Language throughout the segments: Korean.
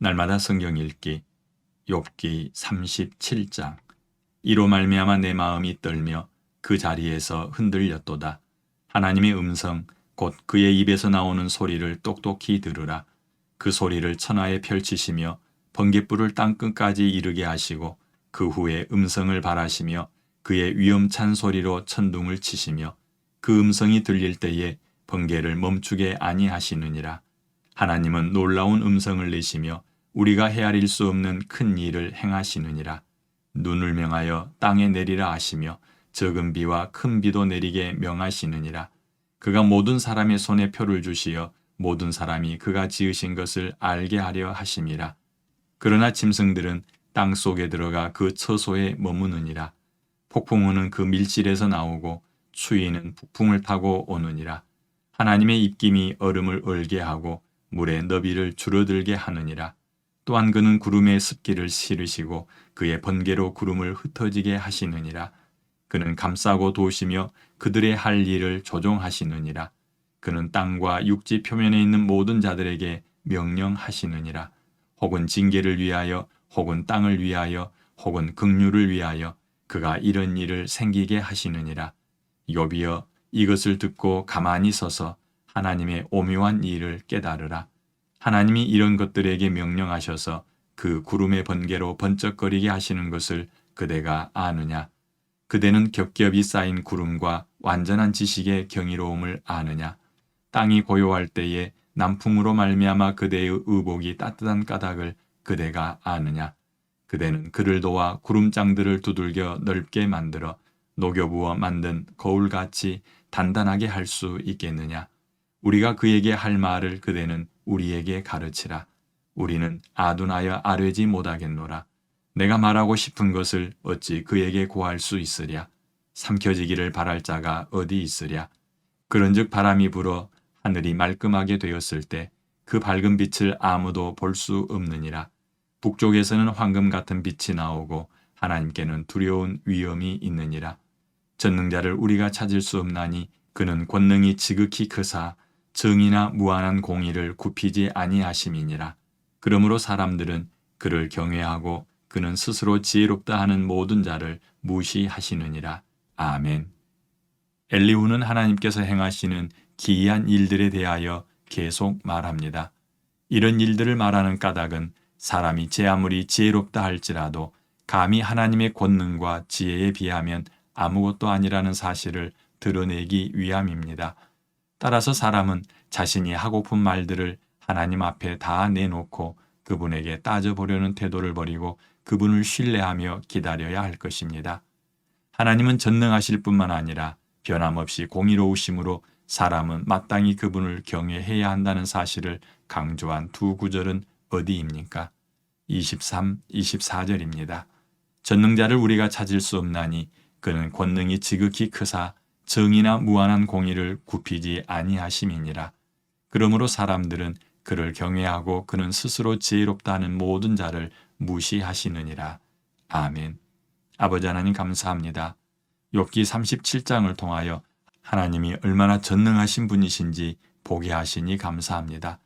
날마다 성경 읽기 욥기 37장 이로 말미암아 내 마음이 떨며 그 자리에서 흔들렸도다. 하나님의 음성 곧 그의 입에서 나오는 소리를 똑똑히 들으라. 그 소리를 천하에 펼치시며 번갯불을 땅끝까지 이르게 하시고 그 후에 음성을 발하시며 그의 위험찬 소리로 천둥을 치시며 그 음성이 들릴 때에 번개를 멈추게 아니하시느니라. 하나님은 놀라운 음성을 내시며 우리가 헤아릴 수 없는 큰 일을 행하시느니라. 눈을 명하여 땅에 내리라 하시며 적은 비와 큰 비도 내리게 명하시느니라. 그가 모든 사람의 손에 표를 주시어 모든 사람이 그가 지으신 것을 알게 하려 하심이라. 그러나 짐승들은 땅 속에 들어가 그 처소에 머무느니라. 폭풍우는 그 밀실에서 나오고 추위는 북풍을 타고 오느니라. 하나님의 입김이 얼음을 얼게 하고 물의 너비를 줄어들게 하느니라. 또한 그는 구름의 습기를 실으시고 그의 번개로 구름을 흩어지게 하시느니라. 그는 감싸고 도시며 그들의 할 일을 조종하시느니라. 그는 땅과 육지 표면에 있는 모든 자들에게 명령하시느니라. 혹은 징계를 위하여 혹은 땅을 위하여 혹은 긍휼을 위하여 그가 이런 일을 생기게 하시느니라. 욥이여 이것을 듣고 가만히 서서 하나님의 오묘한 일을 깨달으라. 하나님이 이런 것들에게 명령하셔서 그 구름의 번개로 번쩍거리게 하시는 것을 그대가 아느냐? 그대는 겹겹이 쌓인 구름과 완전한 지식의 경이로움을 아느냐? 땅이 고요할 때에 남풍으로 말미암아 그대의 의복이 따뜻한 까닭을 그대가 아느냐? 그대는 그를 도와 구름장들을 두들겨 넓게 만들어 녹여부어 만든 거울같이 단단하게 할 수 있겠느냐? 우리가 그에게 할 말을 그대는 우리에게 가르치라. 우리는 아둔하여 아뢰지 못하겠노라. 내가 말하고 싶은 것을 어찌 그에게 구할 수 있으랴? 삼켜지기를 바랄 자가 어디 있으랴? 그런즉 바람이 불어 하늘이 말끔하게 되었을 때 그 밝은 빛을 아무도 볼 수 없느니라. 북쪽에서는 황금 같은 빛이 나오고 하나님께는 두려운 위험이 있느니라. 전능자를 우리가 찾을 수 없나니 그는 권능이 지극히 크사 정의나 무한한 공의를 굽히지 아니하심이니라. 그러므로 사람들은 그를 경외하고 그는 스스로 지혜롭다 하는 모든 자를 무시하시느니라. 아멘. 엘리후는 하나님께서 행하시는 기이한 일들에 대하여 계속 말합니다. 이런 일들을 말하는 까닭은 사람이 제 아무리 지혜롭다 할지라도 감히 하나님의 권능과 지혜에 비하면 아무것도 아니라는 사실을 드러내기 위함입니다. 따라서 사람은 자신이 하고픈 말들을 하나님 앞에 다 내놓고 그분에게 따져보려는 태도를 버리고 그분을 신뢰하며 기다려야 할 것입니다. 하나님은 전능하실 뿐만 아니라 변함없이 공의로우심으로 사람은 마땅히 그분을 경외해야 한다는 사실을 강조한 두 구절은 어디입니까? 23, 24절입니다. 전능자를 우리가 찾을 수 없나니 그는 권능이 지극히 크사 정의나 무한한 공의를 굽히지 아니하심이니라. 그러므로 사람들은 그를 경외하고 그는 스스로 지혜롭다 하는 모든 자를 무시하시느니라. 아멘. 아버지 하나님 감사합니다. 욥기 37장을 통하여 하나님이 얼마나 전능하신 분이신지 보게 하시니 감사합니다.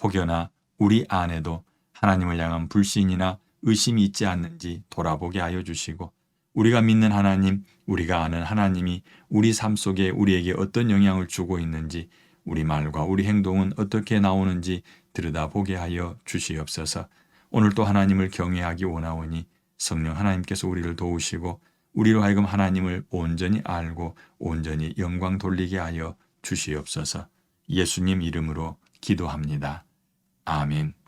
혹여나 우리 안에도 하나님을 향한 불신이나 의심이 있지 않는지 돌아보게 하여 주시고 우리가 믿는 하나님, 우리가 아는 하나님이 우리 삶 속에 우리에게 어떤 영향을 주고 있는지 우리 말과 우리 행동은 어떻게 나오는지 들여다보게 하여 주시옵소서. 오늘 또 하나님을 경외하기 원하오니 성령 하나님께서 우리를 도우시고 우리로 하여금 하나님을 온전히 알고 온전히 영광 돌리게 하여 주시옵소서. 예수님 이름으로 기도합니다. 아멘.